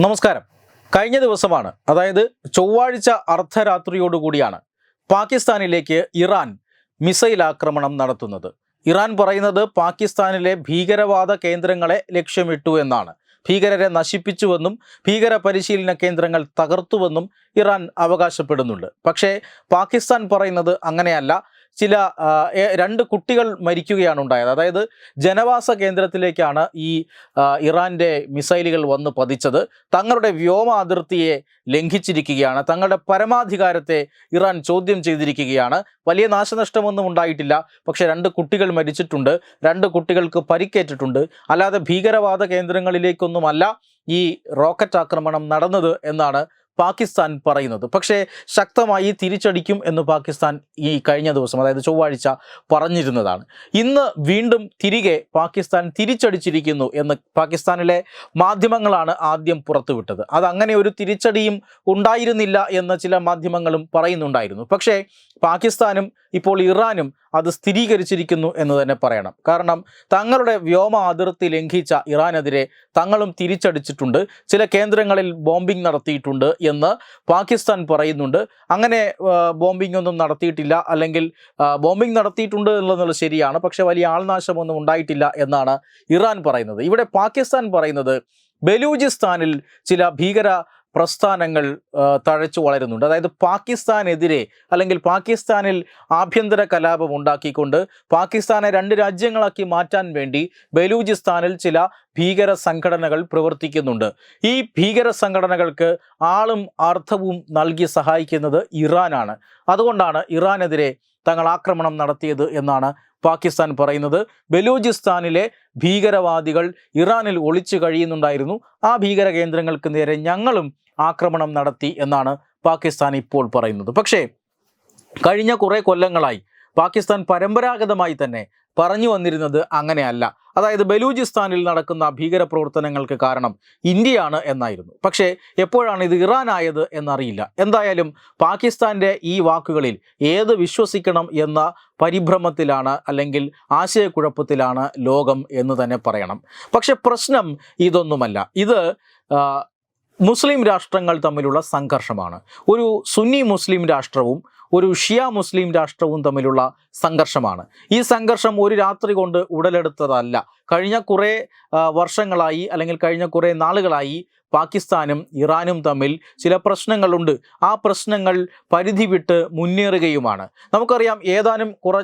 നമസ്കാരം. കഴിഞ്ഞ ദിവസമാണ് അതായത് ചൊവ്വാഴ്ച അർദ്ധരാത്രിയോടുകൂടിയാണ് പാകിസ്ഥാനിലേക്ക് ഇറാൻ മിസൈൽ ആക്രമണം നടത്തുന്നത്. ഇറാൻ പറയുന്നത് പാകിസ്ഥാനിലെ ഭീകരവാദ കേന്ദ്രങ്ങളെ ലക്ഷ്യമിട്ടു എന്നാണ്. ഭീകരരെ നശിപ്പിച്ചുവെന്നും ഭീകര പരിശീലന കേന്ദ്രങ്ങൾ തകർത്തുവെന്നും ഇറാൻ അവകാശപ്പെടുന്നുണ്ട്. പക്ഷേ പാകിസ്ഥാൻ പറയുന്നത് അങ്ങനെയല്ല. ചില രണ്ട് കുട്ടികൾ മരിക്കുകയാണ് ഉണ്ടായത്. അതായത് ജനവാസ കേന്ദ്രത്തിലേക്കാണ് ഈ ഇറാന്റെ മിസൈലുകൾ വന്ന് പതിച്ചത്. തങ്ങളുടെ വ്യോമ അതിർത്തിയെ ലംഘിച്ചിരിക്കുകയാണ്. തങ്ങളുടെ പരമാധികാരത്തെ ഇറാൻ ചോദ്യം ചെയ്തിരിക്കുകയാണ്. വലിയ നാശനഷ്ടമൊന്നും ഉണ്ടായിട്ടില്ല. പക്ഷേ രണ്ട് കുട്ടികൾ മരിച്ചിട്ടുണ്ട്. രണ്ട് കുട്ടികൾക്ക് പരിക്കേറ്റിട്ടുണ്ട്. അല്ലാതെ ഭീകരവാദ കേന്ദ്രങ്ങളിലേക്കൊന്നുമല്ല ഈ റോക്കറ്റ് ആക്രമണം നടന്നത് എന്നാണ് പാകിസ്ഥാൻ പറയുന്നത്. പക്ഷേ ശക്തമായി തിരിച്ചടിക്കും എന്ന് പാകിസ്ഥാൻ ഈ കഴിഞ്ഞ ദിവസം അതായത് ചൊവ്വാഴ്ച പറഞ്ഞിരുന്നതാണ്. ഇന്ന് വീണ്ടും തിരികെ പാകിസ്ഥാൻ തിരിച്ചടിച്ചിരിക്കുന്നു എന്ന് പാകിസ്ഥാനിലെ മാധ്യമങ്ങളാണ് ആദ്യം പുറത്തുവിട്ടത്. അത് അങ്ങനെ ഒരു തിരിച്ചടിയും ഉണ്ടായിരുന്നില്ല എന്ന് ചില മാധ്യമങ്ങളും പറയുന്നുണ്ടായിരുന്നു. പക്ഷേ പാകിസ്ഥാനും ഇപ്പോൾ ഇറാനും അത് സ്ഥിരീകരിച്ചിരിക്കുന്നു എന്ന് തന്നെ പറയണം. കാരണം തങ്ങളുടെ വ്യോമ അതിർത്തി ലംഘിച്ച ഇറാനെതിരെ തങ്ങളും തിരിച്ചടിച്ചിട്ടുണ്ട്. ചില കേന്ദ്രങ്ങളിൽ ബോംബിംഗ് നടത്തിയിട്ടുണ്ട്. എന്ന് പാകിസ്ഥാൻ പറയുന്നുണ്ട്. അങ്ങനെ ബോംബിംഗ് ഒന്നും നടത്തിയിട്ടില്ല. അല്ലെങ്കിൽ ബോംബിംഗ് നടത്തിയിട്ടുണ്ട് എന്നുള്ളത് ശരിയാണ്. പക്ഷേ വലിയ ആൾനാശമൊന്നും ഉണ്ടായിട്ടില്ല എന്നാണ് ഇറാൻ പറയുന്നത്. ഇവിടെ പാകിസ്ഥാൻ പറയുന്നത് ബലൂചിസ്ഥാനിൽ ചില ഭീകര പ്രസ്ഥാനങ്ങൾ തഴച്ചു വളരുന്നുണ്ട്. അതായത് പാകിസ്ഥാനെതിരെ അല്ലെങ്കിൽ പാകിസ്ഥാനിൽ ആഭ്യന്തര കലാപം ഉണ്ടാക്കിക്കൊണ്ട് പാകിസ്ഥാനെ രണ്ട് രാജ്യങ്ങളാക്കി മാറ്റാൻ വേണ്ടി ബലൂചിസ്ഥാനിൽ ചില ഭീകര സംഘടനകൾ പ്രവർത്തിക്കുന്നുണ്ട്. ഈ ഭീകര സംഘടനകൾക്ക് ആളും അർത്ഥവും നൽകി സഹായിക്കുന്നത് ഇറാനാണ്. അതുകൊണ്ടാണ് ഇറാനെതിരെ തങ്ങൾ ആക്രമണം നടത്തിയത് എന്നാണ് പാകിസ്ഥാൻ പറയുന്നത്. ബലൂചിസ്ഥാനിലെ ഭീകരവാദികൾ ഇറാനിൽ ഒളിച്ചു കഴിയുന്നുണ്ടായിരുന്നു. ആ ഭീകര കേന്ദ്രങ്ങൾക്ക് നേരെ ഞങ്ങളും ആക്രമണം നടത്തി എന്നാണ് പാകിസ്ഥാൻ ഇപ്പോൾ പറയുന്നത്. പക്ഷേ കഴിഞ്ഞ കുറേ കൊല്ലങ്ങളായി പാകിസ്ഥാൻ പരമ്പരാഗതമായി തന്നെ പറഞ്ഞു വന്നിരുന്നത് അങ്ങനെയല്ല. അതായത് ബലൂചിസ്ഥാനിൽ നടക്കുന്ന ഭീകര പ്രവർത്തനങ്ങൾക്ക് കാരണം ഇന്ത്യയാണ് എന്നായിരുന്നു. പക്ഷേ എപ്പോഴാണ് ഇത് ഇറാനായത് എന്നറിയില്ല. എന്തായാലും പാകിസ്ഥാന്റെ ഈ വാക്കുകളിൽ ഏത് വിശ്വസിക്കണം എന്ന പരിഭ്രമത്തിലാണ് അല്ലെങ്കിൽ ആശയക്കുഴപ്പത്തിലാണ് ലോകം എന്ന് തന്നെ പറയണം. പക്ഷെ പ്രശ്നം ഇതൊന്നുമല്ല. ഇത് മുസ്ലിം രാഷ്ട്രങ്ങൾ തമ്മിലുള്ള സംഘർഷമാണ്. ഒരു സുന്നി മുസ്ലിം രാഷ്ട്രവും ഒരു ഷിയ മുസ്ലിം രാഷ്ട്രവും തമ്മിലുള്ള സംഘർഷമാണ്. ഈ സംഘർഷം ഒരു രാത്രി കൊണ്ട് ഉടലെടുത്തതല്ല. കഴിഞ്ഞ കുറേ വർഷങ്ങളായി അല്ലെങ്കിൽ കഴിഞ്ഞ കുറേ നാളുകളായി പാകിസ്ഥാനും ഇറാനും തമ്മിൽ ചില പ്രശ്നങ്ങളുണ്ട്. ആ പ്രശ്നങ്ങൾ പരിധി വിട്ട് മുന്നേറുകയുമാണ്. നമുക്കറിയാം ഏതാനും കുറ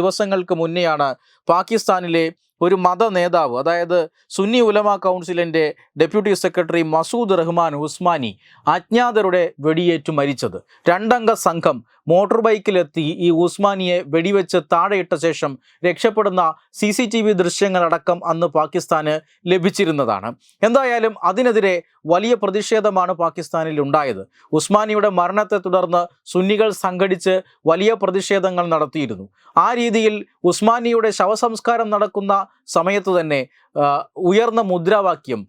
ദിവസങ്ങൾക്ക് മുന്നെയാണ് പാകിസ്ഥാനിലെ ഒരു മത നേതാവ് അതായത് സുന്നി ഉലമ കൗൺസിലിന്റെ ഡെപ്യൂട്ടി സെക്രട്ടറി മസൂദ് റഹ്മാൻ ഉസ്മാനി അജ്ഞാതരുടെ വെടിയേറ്റ് മരിച്ചത്. രണ്ടംഗ സംഘം മോട്ടോർ ബൈക്കിലെത്തി ഈ ഉസ്മാനിയെ വെടിവെച്ച് താഴെയിട്ട ശേഷം രക്ഷപ്പെടുന്ന സി സി ടി വി ദൃശ്യങ്ങളടക്കം അന്ന് പാകിസ്ഥാന് ലഭിച്ചിരുന്നതാണ്. എന്തായാലും അതിനെതിരെ വലിയ പ്രതിഷേധമാണ് പാകിസ്ഥാനിൽ ഉണ്ടായത്. ഉസ്മാനിയുടെ മരണത്തെ തുടർന്ന് സുന്നികൾ സംഘടിച്ച് വലിയ പ്രതിഷേധങ്ങൾ നടത്തിയിരുന്നു. ആ രീതിയിൽ ഉസ്മാനിയുടെ ശവസംസ്കാരം നടക്കുന്ന സമയത്ത് തന്നെ ഉയർന്ന മുദ്രാവാക്യം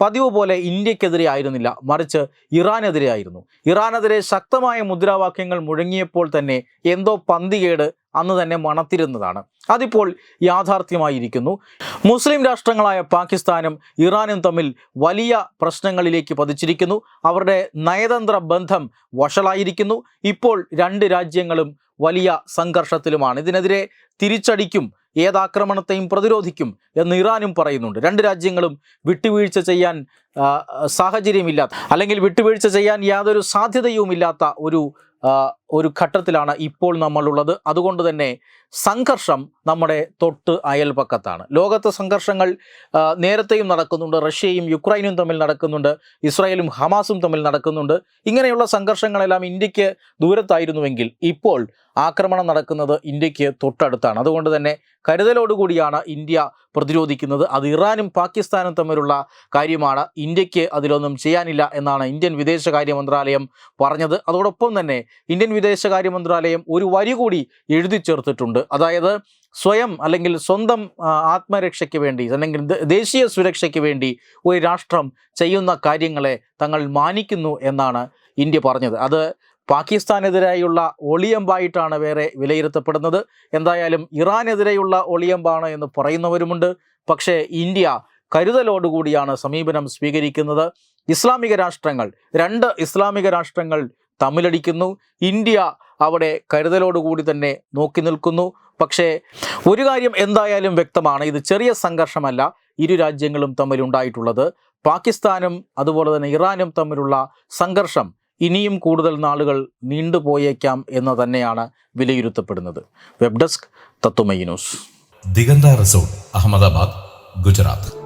പതിവ് പോലെ ഇന്ത്യക്കെതിരെ ആയിരുന്നില്ല മറിച്ച് ഇറാനെതിരെ ആയിരുന്നു. ഇറാനെതിരെ ശക്തമായ മുദ്രാവാക്യങ്ങൾ മുഴങ്ങിയപ്പോൾ തന്നെ എന്തോ പന്തികേട് അന്ന് തന്നെ മണത്തിരുന്നതാണ്. അതിപ്പോൾ യാഥാർത്ഥ്യമായിരിക്കുന്നു. മുസ്ലിം രാഷ്ട്രങ്ങളായ പാകിസ്ഥാനും ഇറാനും തമ്മിൽ വലിയ പ്രശ്നങ്ങളിലേക്ക് പതിച്ചിരിക്കുന്നു. അവരുടെ നയതന്ത്ര ബന്ധം വഷളായിരിക്കുന്നു. ഇപ്പോൾ രണ്ട് രാജ്യങ്ങളും വലിയ സംഘർഷത്തിലുമാണ്. ഇതിനെതിരെ തിരിച്ചടിക്കും ഏതാക്രമണത്തെയും പ്രതിരോധിക്കും എന്ന് ഇറാനും പറയുന്നുണ്ട്. രണ്ട് രാജ്യങ്ങളും വിട്ടുവീഴ്ച ചെയ്യാൻ സാഹചര്യമില്ലാത്ത അല്ലെങ്കിൽ വിട്ടുവീഴ്ച ചെയ്യാൻ യാതൊരു സാധ്യതയുമില്ലാത്ത ഒരു ഒരു ഘട്ടത്തിലാണ് ഇപ്പോൾ നമ്മളുള്ളത്. അതുകൊണ്ട് തന്നെ സംഘർഷം നമ്മുടെ തൊട്ട് അയൽപക്കത്താണ്. ലോകത്തെ സംഘർഷങ്ങൾ നേരത്തെയും നടക്കുന്നുണ്ട്. റഷ്യയും യുക്രൈനും തമ്മിൽ നടക്കുന്നുണ്ട്. ഇസ്രായേലും ഹമാസും തമ്മിൽ നടക്കുന്നുണ്ട്. ഇങ്ങനെയുള്ള സംഘർഷങ്ങളെല്ലാം ഇന്ത്യയ്ക്ക് ദൂരത്തായിരുന്നുവെങ്കിൽ ഇപ്പോൾ ആക്രമണം നടക്കുന്നത് ഇന്ത്യയ്ക്ക് തൊട്ടടുത്താണ്. അതുകൊണ്ട് തന്നെ കരുതലോടുകൂടിയാണ് ഇന്ത്യ പ്രതിരോധിക്കുന്നത്. അത് ഇറാനും പാകിസ്ഥാനും തമ്മിലുള്ള കാര്യമാണ്. ഇന്ത്യയ്ക്ക് അതിലൊന്നും ചെയ്യാനില്ല എന്നാണ് ഇന്ത്യൻ വിദേശകാര്യ മന്ത്രാലയം പറഞ്ഞത്. അതോടൊപ്പം തന്നെ ഇന്ത്യൻ വിദേശകാര്യ മന്ത്രാലയം ഒരു വരി കൂടി എഴുതി ചേർത്തിട്ടുണ്ട്. അതായത് സ്വയം അല്ലെങ്കിൽ സ്വന്തം ആത്മരക്ഷയ്ക്ക് വേണ്ടി അല്ലെങ്കിൽ ദേശീയ സുരക്ഷയ്ക്ക് വേണ്ടി ഒരു രാഷ്ട്രം ചെയ്യുന്ന കാര്യങ്ങളെ തങ്ങൾ മാനിക്കുന്നു എന്നാണ് ഇന്ത്യ പറഞ്ഞത്. അത് പാകിസ്ഥാനെതിരായുള്ള ഒളിയമ്പായിട്ടാണ് വേറെ വിലയിരുത്തപ്പെടുന്നത്. എന്തായാലും ഇറാനെതിരെയുള്ള ഒളിയമ്പാണ് എന്ന് പറയുന്നവരുമുണ്ട്. പക്ഷേ ഇന്ത്യ കരുതലോടുകൂടിയാണ് സമീപനം സ്വീകരിക്കുന്നത്. ഇസ്ലാമിക രാഷ്ട്രങ്ങൾ രണ്ട് ഇസ്ലാമിക രാഷ്ട്രങ്ങൾ തമ്മിലടിക്കുന്നു. ഇന്ത്യ അവിടെ കരുതലോടുകൂടി തന്നെ നോക്കി നിൽക്കുന്നു. പക്ഷേ ഒരു കാര്യം എന്തായാലും വ്യക്തമാണ്. ഇത് ചെറിയ സംഘർഷമല്ല. ഇരു രാജ്യങ്ങളും തമ്മിലുണ്ടായിട്ടുള്ളത് പാകിസ്ഥാനും അതുപോലെ തന്നെ ഇറാനും തമ്മിലുള്ള സംഘർഷം ഇനിയും കൂടുതൽ നാളുകൾ നീണ്ടുപോയേക്കാം എന്ന് തന്നെയാണ് വിലയിരുത്തപ്പെടുന്നത്. വെബ് ഡെസ്ക് തത്തുമൈ ന്യൂസ്. ദിഗന്ത റിസോർട്ട് അഹമ്മദാബാദ് ഗുജറാത്ത്.